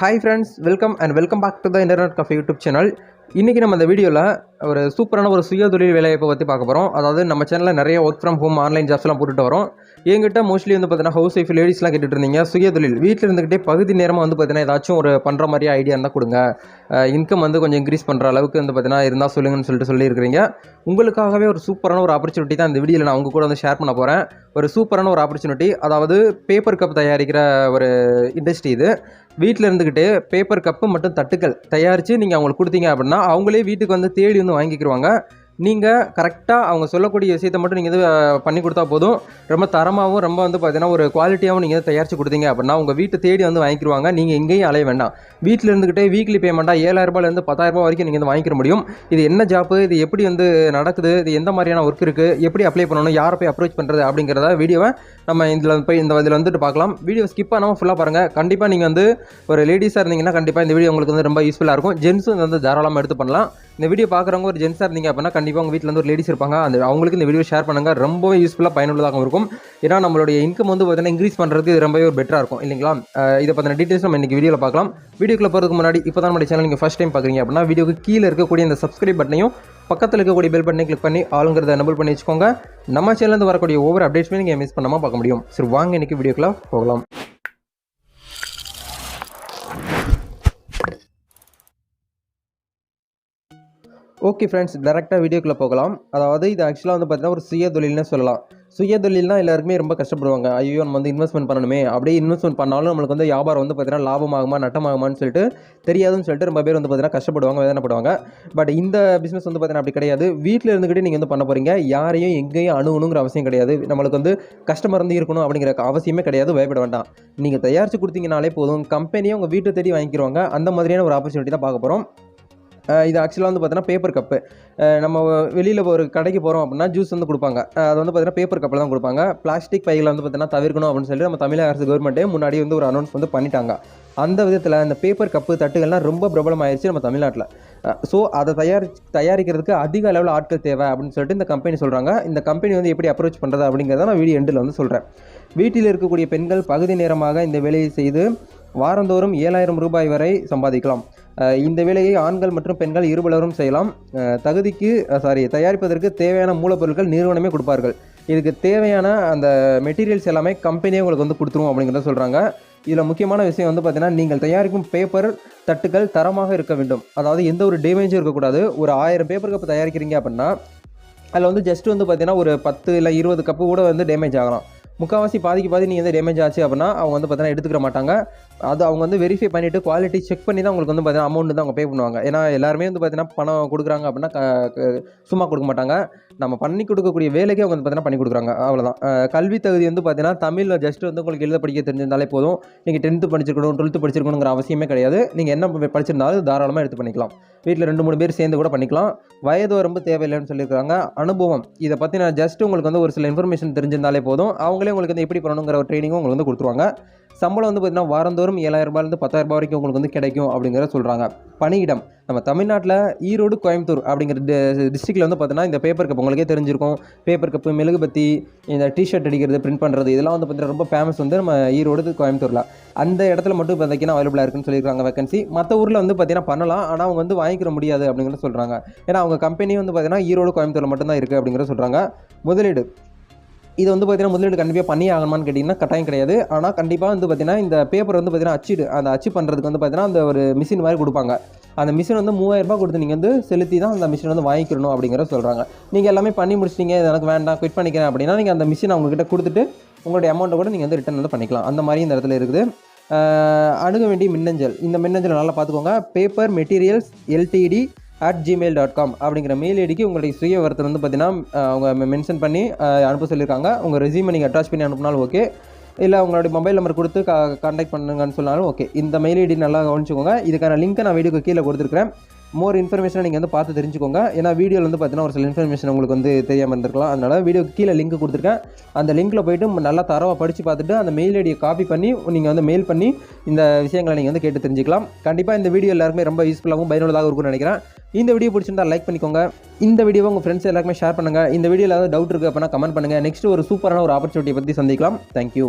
Hi friends welcome and welcome back to the internet cafe YouTube channel இன்றைக்கி நம்ம இந்த வீடியோவில் ஒரு சூப்பரான ஒரு சுய தொழில் வேலைவாய்ப்பை பற்றி பார்க்க போகிறோம் அதாவது நம்ம சேனலில் நிறைய ஒர்க் ஃப்ரம் ஹோம் ஆன்லைன் ஜாப்ஸ்லாம் போட்டுட்டு வரோம். என்கிட்ட மோஸ்ட்லி வந்து பார்த்தீங்கன்னா ஹவுஸ் ஒய்ஃப் லேடிஸ்லாம் கேட்டுட்டு இருந்தீங்க. சுய தொழில் வீட்டில் இருந்துக்கிட்டே பகுதி நேரமாக வந்து பார்த்தீங்கன்னா ஏதாச்சும் ஒரு பண்ணுற மாதிரி ஐடியா இருந்தால் கொடுங்க. இன்கம் வந்து கொஞ்சம் இன்க்ரீஸ் பண்ணுற அளவுக்கு வந்து பார்த்தீங்கன்னா இருந்தால் சொல்லுங்கன்னு சொல்லிட்டு சொல்லியிருக்கிறீங்க. உங்களுக்காகவே ஒரு சூப்பரான ஒரு ஆப்பர்ச்சுனிட்டி தான் இந்த வீடியோவில் நான் உங்கள் கூட வந்து ஷேர் பண்ண போகிறேன் ஒரு சூப்பரான ஒரு ஆப்பர்ச்சுனிட்டி அதாவது பேப்பர் கப் தயாரிக்கிற ஒரு இண்டஸ்ட்ரி இது. வீட்டில் இருந்துக்கிட்டு பேப்பர் கப்பு மற்றும் தட்டுக்கள் தயாரித்து நீங்கள் அவங்களுக்கு கொடுத்தீங்க அப்படின்னா அவங்களே வீட்டுக்கு வந்து தேடி வந்து வாங்கிக்கிடுவாங்க நீங்கள் கரெக்டாக அவங்க சொல்லக்கூடிய விஷயத்தை மட்டும் நீங்கள் இது பண்ணி கொடுத்தா போதும். ரொம்ப தரமாகவும் ரொம்ப வந்து பார்த்தீங்கன்னா ஒரு குவாலிட்டியாகவும் நீங்கள் தயாரித்து கொடுத்தீங்க அப்படின்னா உங்கள் வீட்டை தேடி வந்து வாங்கிக்கிடுவாங்க நீங்கள் எங்கேயும் அலைய வேண்டாம். வீட்டில் இருந்துக்கிட்டே வீக்லி பேமெண்ட்டாக ஏழாயிரரூபாலேருந்து பத்தாயிரரூபா வரைக்கும் நீங்கள் வந்து வாங்கிக்கிற முடியும். இது என்ன ஜாப்பு இது எப்படி வந்து நடக்குது இது எந்த மாதிரியான ஒர்க் இருக்குது எப்படி அப்ளை பண்ணணும் யாரை போய் அப்ரோச் பண்ணுறது அப்படிங்கிறத வீடியோவை நம்ம இதில் போய் இந்த இதில் வந்துட்டு பார்க்கலாம். வீடியோ ஸ்கிப் பண்ணாமல் ஃபுல்லாக பாருங்கள் கண்டிப்பாக நீங்கள் வந்து ஒரு லேடிஸாக இருந்தீங்கன்னா கண்டிப்பாக இந்த வீடியோ உங்களுக்கு வந்து ரொம்ப யூஸ்ஃபுல்லாக இருக்கும். ஜென்ஸும் வந்து தாராளமாக எடுத்து பண்ணலாம். இந்த வீடியோ பார்க்குறவங்க ஒரு ஜென்ஸாக இருந்தீங்க அப்படின்னா கண்டிப்பாக உங்கள் வீட்டில் வந்து ஒரு லேடிஸ் இருப்பாங்க. அந்த அவங்களுக்கு இந்த வீடியோ ஷேர் பண்ணுங்கள் ரொம்பவே யூஸ்ஃபுல்லாக பயனுள்ளதாக இருக்கும். ஏன்னா நம்மளுடைய இன்கம் வந்து பார்த்தீங்கன்னா இன்க்ரீஸ் பண்ணுறதுக்கு ரொம்பவே ஒரு பெட்டராக இருக்கும் இல்லைங்களா? இதை பற்றின டீட்டெயில்ஸ் நம்ம இன்றைக்கி வீடியோவில் பார்க்கலாம். வீடியோக்குள்ள போகிறதுக்கு முன்னாடி இப்போ தான் நம்ம சேனல் நீங்கள் ஃபஸ்ட் டைம் பார்க்குறீங்க அப்படின்னா வீடியோக்கு கீழே இருக்கக்கூடிய இந்த சப்ஸ்கிரைப் பட்டனையும் பக்கத்தில் இருக்கக்கூடிய பெல் பட்டனை கிளிக் பண்ணி ஆளுங்கிறத எனபிள் பண்ணி வச்சுக்கோங்க. நம்ம சேனலேருந்து வரக்கூடிய ஒவ்வொரு அப்டேட்ஸுமே நீங்கள் மிஸ் பண்ணாமல் பார்க்க முடியும். சரி வாங்க இன்றைக்கி வீடியோக்குள்ளே போகலாம். ஓகே ஃப்ரெண்ட்ஸ் டேரெக்டாக வீடியோக்குள்ளே போகலாம். அதாவது இது ஆக்சுவலாக வந்து பார்த்தீங்கன்னா ஒரு சுய தொழில்னு சொல்லலாம். சுய தொழில்னா எல்லாருக்குமே ரொம்ப கஷ்டப்படுவாங்க. ஐயோ நம்ம வந்து இன்வெஸ்ட்மெண்ட் பண்ணணுமே. அப்படியே இன்வெஸ்ட்மெண்ட் பண்ணாலும் நம்மளுக்கு வந்து வியாபாரம் வந்து பார்த்தீங்கன்னா லாபமாகுமா நட்டமாகுமான்னு சொல்லிட்டு தெரியாதுன்னு சொல்லிட்டு ரொம்ப பேர் வந்து பார்த்தீங்கன்னா கஷ்டப்படுவாங்க வேதனைப்படுவாங்க. பட் இந்த பிஸ்னஸ் வந்து பார்த்தீங்கன்னா அப்படி கிடையாது. வீட்டில் இருந்துக்கிட்டே நீங்கள் வந்து பண்ண போகிறீங்க யாரையும் எங்கேயும் அணுகணுங்கிற அவசியம் கிடையாது. நம்மளுக்கு வந்து கஸ்டமர் வந்து இருக்கணும் அப்படிங்கிற அவசியமே கிடையாது. பயப்பட வேண்டாம். நீங்கள் தயாரித்து கொடுத்தீங்கனாலே போதும். கம்பெனியை உங்கள் வீட்டை தேடி வாங்கிக்கிறவங்க அந்த மாதிரியான ஒரு ஆப்பர்ச்சுனிட்டி தான் பார்க்க போகிறோம் இது ஆக்சுவலாக வந்து பார்த்தீங்கன்னா பேப்பர் கப்பு நம்ம வெளியில் ஒரு கடைக்கு போகிறோம் அப்படின்னா ஜூஸ் வந்து கொடுப்பாங்க. அது வந்து பார்த்தீங்கன்னா பேப்பர் கப்பில் தான் கொடுப்பாங்க. பிளாஸ்டிக் பைகளை வந்து பார்த்தீங்கன்னா தவிர்க்கணும் அப்படின்னு சொல்லிட்டு நம்ம தமிழக அரசு கவர்மெண்ட்டே முன்னாடி வந்து ஒரு அனௌன்ஸ் வந்து பண்ணிட்டாங்க. அந்த விதத்தில் அந்த பேப்பர் கப்பு தட்டுகள்லாம் ரொம்ப பிரபலமாயிருச்சு நம்ம தமிழ்நாட்டில். ஸோ அதை தயாரி தயாரிக்கிறதுக்கு அதிக அளவில் ஆட்கள் தேவை அப்படின்னு சொல்லிட்டு இந்த கம்பெனி சொல்கிறாங்க இந்த கம்பெனி வந்து எப்படி அப்ரோச் பண்ணுறது அப்படிங்கிறத நான் வீடியோ எண்டில் வந்து சொல்கிறேன் வீட்டில் இருக்கக்கூடிய பெண்கள் பகுதி நேரமாக இந்த வேலையை செய்து வாரந்தோறும் ஏழாயிரம் ரூபாய் வரை சம்பாதிக்கலாம். இந்த வேலையை ஆண்கள் மற்றும் பெண்கள் இருபலரும் செய்யலாம். தகுதிக்கு சாரி தயாரிப்பதற்கு தேவையான மூலப்பொருட்கள் நிறுவனமே கொடுப்பார்கள். இதுக்கு தேவையான அந்த மெட்டீரியல்ஸ் எல்லாமே கம்பெனியே உங்களுக்கு வந்து கொடுத்துரும் அப்படிங்கிறத சொல்கிறாங்க இதில் முக்கியமான விஷயம் வந்து பார்த்தீங்கன்னா நீங்கள் தயாரிக்கும் பேப்பர் தட்டுகள் தரமாக இருக்க வேண்டும். அதாவது எந்த ஒரு டேமேஜும் இருக்கக்கூடாது. ஒரு ஆயிரம் பேப்பர் இப்போ தயாரிக்கிறீங்க அப்படின்னா அதில் வந்து ஜஸ்ட் வந்து பார்த்தீங்கன்னா ஒரு பத்து இல்லை இருபது கப்பு கூட வந்து டேமேஜ் ஆகலாம். முக்கால்வாசி பாதிக்கு பாதி நீங்கள் வந்து டேமேஜ் ஆச்சு அப்படின்னா அவங்க வந்து பார்த்தீங்கன்னா எடுத்துக்கிற மாட்டாங்க. அது அவங்க வந்து வெரிஃபை பண்ணிவிட்டு குவாலிட்டி செக் பண்ணி தான் உங்களுக்கு வந்து பார்த்தீங்கன்னா அமௌண்ட் தான் அவங்க பே பண்ணுவாங்க. ஏன்னா எல்லாருமே வந்து பார்த்தீங்கன்னா பணம் கொடுக்குறாங்க அப்படின்னா க- சும்மா கொடுக்க மாட்டாங்க. நம்ம பண்ணி கொடுக்கக்கூடிய வேலைக்கே அவங்க வந்து பார்த்தீங்கன்னா பண்ணி கொடுக்குறாங்க. அவ்வளோதான் கல்வி தகுதி வந்து பார்த்தீங்கன்னா தமிழில் ஜஸ்ட் வந்து உங்களுக்கு எழுத படிக்க தெரிஞ்சிருந்தாலே போதும். நீங்கள் டென்த்து படிச்சிருக்கணும் டுவெல்த்து படிச்சிருக்கணுங்கிற அவசியமே கிடையாது. நீங்கள் என்ன படிச்சிருந்தாலும் தாராளமாக எடுத்து பண்ணிக்கலாம். வீட்டில் ரெண்டு மூணு பேர் சேர்ந்து கூட பண்ணிக்கலாம். வயது வரம்பு தேவையில்லைன்னு சொல்லியிருக்காங்க. அனுபவம் இதை பற்றி நான் ஜஸ்ட் உங்களுக்கு வந்து ஒரு சில இன்ஃபர்மேஷன் தெரிஞ்சிருந்தாலே போதும். அவங்க அவங்களே உங்களுக்கு வந்து எப்படி பண்ணணுங்கிற ஒரு ட்ரைனிங்கும் உங்களுக்கு வந்து கொடுத்துருவாங்க. சம்பளம் வந்து பார்த்தீங்கன்னா வாரந்தோறும் ஏழாயிரம் ரூபாயிலிருந்து பத்தாயிரம் ரூபாய் வரைக்கும் உங்களுக்கு வந்து கிடைக்கும் அப்படிங்கிற சொல்கிறாங்க பணியிடம். நம்ம தமிழ்நாட்டில் ஈரோடு கோயம்புத்தூர் அப்படிங்கிற டிஸ்ட்ரிக்டில் வந்து பார்த்தீங்கன்னா இந்த பேப்பர் கப் உங்களுக்கே தெரிஞ்சிருக்கும். பேப்பர் கப்பு மெழுகுபத்தி இந்த டிஷர்ட் அடிக்கிறது பிரிண்ட் பண்ணுறது இதெல்லாம் வந்து பார்த்தீங்கன்னா ரொம்ப ஃபேமஸ் வந்து நம்ம ஈரோடு கோயம்புத்தூரில். அந்த இடத்துல மட்டும் பார்த்தீங்கன்னா அவைலபிளாக இருக்குன்னு சொல்லியிருக்காங்க வேகன்சி மற்ற ஊரில் வந்து பார்த்தீங்கன்னா பண்ணலாம். ஆனால் அவங்க வந்து வாங்கிக்கிற முடியாது அப்படிங்கிறத சொல்கிறாங்க ஏன்னா அவங்க கம்பெனி வந்து பார்த்தீங்கன்னா ஈரோடு கோயம்புத்தூரில் மட்டும்தான் இருக்குது அப்படிங்கிறத சொல்கிறாங்க முதலீடு. இது வந்து பார்த்தீங்கன்னா முதலீடு கண்டிப்பாக பண்ணி ஆகணுமான்னு கேட்டிங்கன்னா கட்டாயம் கிடையாது. ஆனால் கண்டிப்பாக வந்து பார்த்தீங்கன்னா இந்த பேப்பர் வந்து பார்த்தீங்கன்னா அச்சிடு அந்த அச்சு பண்ணுறதுக்கு வந்து பார்த்தீங்கன்னா அந்த ஒரு மிஷின் மாதிரி கொடுப்பாங்க. அந்த மிஷின் வந்து மூவாயிரம் ரூபாய் கொடுத்து நீங்கள் வந்து செலுத்தி தான் அந்த மிஷின் வந்து வாங்கிக்கணும் அப்படிங்கிற சொல்கிறாங்க நீங்கள் எல்லாமே பண்ணி முடிச்சிட்டீங்க இது எனக்கு வேண்டாம் குவிட் பண்ணிக்கிறேன் அப்படின்னா நீங்கள் அந்த மிஷின் அவங்ககிட்ட கொடுத்துட்டு உங்களுடைய அமௌண்ட்டை கூட நீங்கள் வந்து ரிட்டர்ன் வந்து பண்ணிக்கலாம். அந்த மாதிரி இந்த இடத்துல இருக்குது. அணுக வேண்டிய மின்னஞ்சல். இந்த மின்னஞ்சல் நல்லா பார்த்துக்கோங்க. Paper materials LTD at Gmail dot com அப்படிங்கிற மெயில் ஐடிக்கு உங்களுடைய சுய விவரத்தை வந்து பார்த்தீங்கன்னா அவங்க மென்ஷன் பண்ணி அனுப்ப சொல்லியிருக்காங்க. உங்கள் ரெசியூமை நீங்கள் அட்டாச் பண்ணி அனுப்பினாலும் ஓகே இல்லை உங்களுடைய மொபைல் நம்பர் கொடுத்து கா கான்டாக்ட் பண்ணுங்கன்னு சொன்னாலும் ஓகே இந்த மெயில் ஐடி நல்லா கவனிச்சுக்கோங்க. இதுக்கான லிங்க்கை நான் வீடியோக்கு கீழே கொடுத்துருக்கிறேன். மோர் இன்ஃபர்மேஷனை நீங்கள் வந்து பார்த்து தெரிஞ்சுக்கோங்க. ஏன்னா வீடியோவில் வந்து பார்த்தீங்கன்னா ஒரு சில இன்ஃபர்மேஷன் உங்களுக்கு வந்து தெரியாமல் இருந்திருக்கலாம். அதனால் வீடியோக்கு கீழே லிங்க் கொடுத்துருக்கேன். அந்த லிங்க்கில் போயிட்டு நல்லா தரவாக படித்து பார்த்துட்டு அந்த மெயில் ஐடியை காப்பி பண்ணி நீங்கள் வந்து மெயில் பண்ணி இந்த விஷயங்களை நீங்கள் வந்து கேட்டு தெரிஞ்சுக்கலாம். கண்டிப்பாக இந்த வீடியோ எல்லாருமே ரொம்ப யூஸ்ஃபுல்லாகவும் பயனுள்ளதாக இருக்கும்னு நினைக்கிறேன். இந்த வீடியோ பிடிச்சிருந்தா லைக் பண்ணிக்கோங்க. இந்த வீடியோவை உங்கள் ஃப்ரெண்ட்ஸ் எல்லாருமே ஷேர் பண்ணுங்கள் இந்த வீடியோவில் ஏதாவது டவுட் இருக்குது அப்படின்னா கமெண்ட் பண்ணுங்கள் நெக்ஸ்ட் ஒரு சூப்பரான ஒரு ஆப்பர்ச்சுனிட்டி பற்றி சந்திக்கலாம். தேங்க்யூ